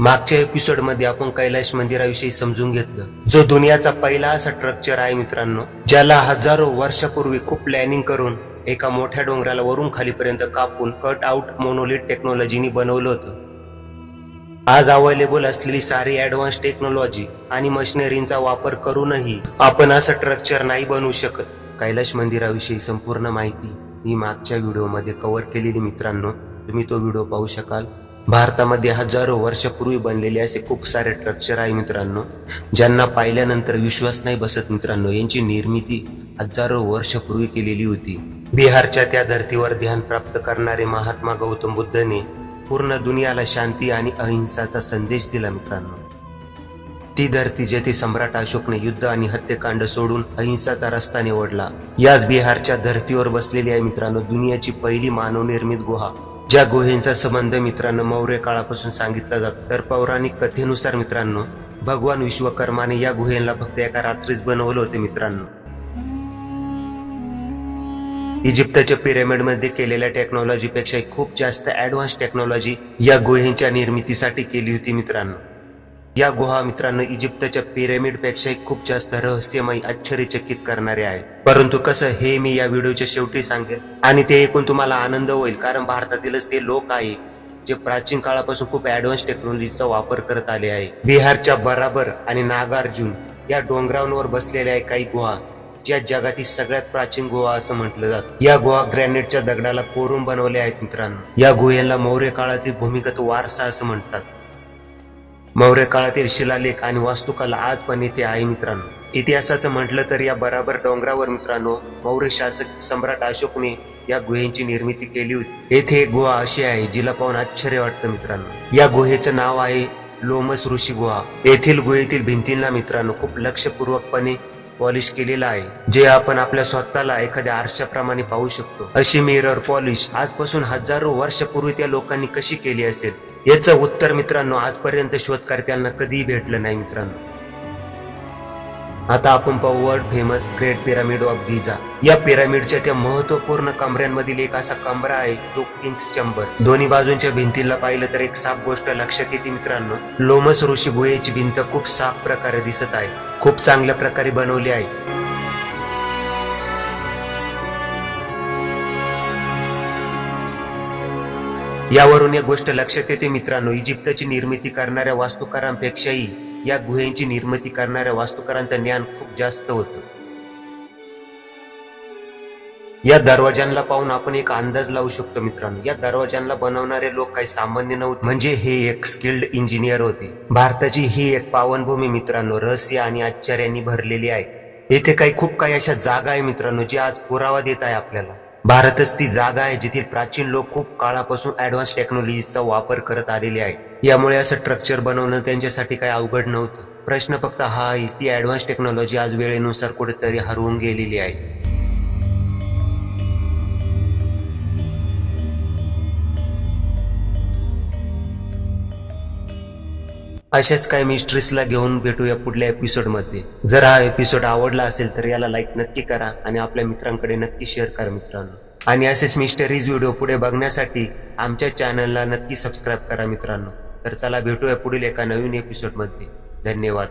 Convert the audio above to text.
मागच्या एपिसोडमध्ये आपण कैलाश मंदिराविषयी समजून घेतलं. जो दुनियाचा पहिला असा स्ट्रक्चर आहे मित्रांनो ज्याला हजारो वर्षापूर्वी खूप प्लॅनिंग करून एका मोठ्या डोंगराला वरून खालीपर्यंत कापून कट आउट मोनोलिट टेक्नॉलॉजीनी बनवलं होतं. आज अवेलेबल असलेली सारी ऍडव्हान्स टेक्नॉलॉजी आणि मशिनरींचा वापर करूनही आपण असं स्ट्रक्चर नाही बनवू शकत. कैलाश मंदिराविषयी संपूर्ण माहिती मी मागच्या व्हिडिओमध्ये कव्हर केलेली मित्रांनो. तुम्ही तो व्हिडिओ पाहू शकाल. भारतामध्ये हजारो वर्षापूर्वी बनलेले असे खूप सारे स्ट्रक्चर आहे मित्रांनो ज्यांना पाहिल्यानंतर विश्वास नाही बसत मित्रांनो यांची निर्मिती हजारो वर्षापूर्वी केलेली होती. बिहारच्या त्या धर्तीवर ध्यान प्राप्त करणारे महात्मा गौतम बुद्धने पूर्ण दुनियाला शांती आणि अहिंसाचा संदेश दिला मित्रांनो. ती धरती जेथे सम्राट अशोकने युद्ध आणि हत्येकांड सोडून अहिंसाचा रस्ता निवडला याच बिहारच्या धर्तीवर बसलेली आहे मित्रांनो दुनियाची पहिली मानवनिर्मित गुहा. ज्या गुहेंचा संबंध मित्रांनो मौर्य काळापासून सांगितला जातो तर पौराणिक कथेनुसार मित्रांनो भगवान विश्वकर्माने या गुहेला फक्त एका रात्रीच बनवलं होते मित्रांनो. इजिप्तच्या पिरॅमिडमध्ये केलेल्या टेक्नॉलॉजीपेक्षा खूप जास्त ऍडव्हान्स टेक्नॉलॉजी या गुहेच्या निर्मितीसाठी केली होती मित्रांनो. या गुहा मित्रांनो इजिप्तच्या पिरामिड खूप जास्त रहस्यमय आश्चर्यचकित करणारे आहे. परंतु कसं हे मी या व्हिडिओच्या शेवटी सांगेल आणि ते ऐकून तुम्हाला आनंद होईल कारण भारतातीलच ते लोक आहे जे प्राचीन काळापासून खूप ऍडव्हान्स टेक्नॉलॉजीचा वापर करत आले आहे. बिहारच्या बराबर आणि नागार्जुन या डोंगरांवर बसलेल्या आहे काही गुहा ज्या जगातील सगळ्यात प्राचीन गुहा असं म्हटलं जात. या गुहा ग्रॅनेटच्या दगडाला कोरून बनवल्या आहेत मित्रांनो. या गुहेला मौर्य काळातील भूमिगत वारसा असं म्हणतात. मौर्य काळातील शिलालेख आणि वास्तुकला आज पण इथे आहे मित्रांनो. इतिहासाचं म्हटलं तर या बराबर डोंगरावर मित्रांनो मौर्य शासक सम्राट अशोकने या गुहेची निर्मिती केली होती. येथे एक गुहा अशी आहे जिला पाहून आश्चर्य वाटतं मित्रांनो. या गुहेचं नाव आहे लोमस ऋषी गुहा. येथील गुहेतील भिंतींना मित्रांनो खूप लक्षपूर्वकपणे पॉलिश केलेलं आहे. जे आपण आपल्या स्वतःला एखाद्या आरशाप्रमाणे पाहू शकतो. अशी मिरर पॉलिश आजपासून हजारो वर्षापूर्वी त्या लोकांनी कशी केली असेल? याचं उत्तर मित्रांनो आजपर्यंत शोधकर्त्यांना कधीही भेटलं नाही मित्रांनो. आता आपण पाहू world famous great pyramid of Giza या पिरामिडच्या त्या महत्त्वपूर्ण कमऱ्यांमधील एक असा कमरा आहे जो किंग्स चंबर दोन्ही बाजूंच्या भिंतीला पाहिलं तर एक साफ गोष्ट लक्षात येते मित्रांनो. लोमस ऋषी गुहेची भिंत खूप साफ प्रकारे दिसत आहे. खूप चांगल्या प्रकारे बनवली आहे. यावरून एक गोष्ट लक्षात येते मित्रांनो इजिप्तची निर्मिती करणाऱ्या वास्तुकारांपेक्षाही या गुहेची निर्मिती करणाऱ्या वास्तुकारांचं ज्ञान खूप जास्त होतं. या दरवाजांना पाहून आपण एक अंदाज लावू शकतो मित्रांनो. या दरवाजांना बनवणारे लोक काही सामान्य नव्हते. म्हणजे हे एक स्किल्ड इंजिनियर होते. भारताची ही एक पावनभूमी मित्रांनो रहस्य आणि आश्चर्यांनी भरलेली आहे. येथे काही खूप काही अशा जागा आहे मित्रांनो जी आज पुरावा देत आहे आपल्याला. भारतच ती जागा आहे जिथे प्राचीन लोक खूप काळापासून ऍडव्हान्स टेक्नॉलॉजीचा वापर करत आलेले आहे यामुळे असं स्ट्रक्चर बनवणं त्यांच्यासाठी काही अवघड नव्हतं. प्रश्न फक्त हा आहे ती ऍडव्हान्स टेक्नॉलॉजी आज वेळेनुसार कुठेतरी हरवून गेलेली आहे. अशाच काही मिस्ट्रीजला घेऊन भेटूया पुढल्या एपिसोडमध्ये जर हा एपिसोड आवडला असेल तर याला लाईक नक्की करा आणि आपल्या मित्रांकडे नक्की शेअर करा मित्रांनो. आणि असेच मिस्टरीज व्हिडिओ पुढे बघण्यासाठी आमच्या चॅनलला नक्की सबस्क्राईब करा मित्रांनो. तर चला भेटूया पुढील एका नवीन एपिसोडमध्ये धन्यवाद.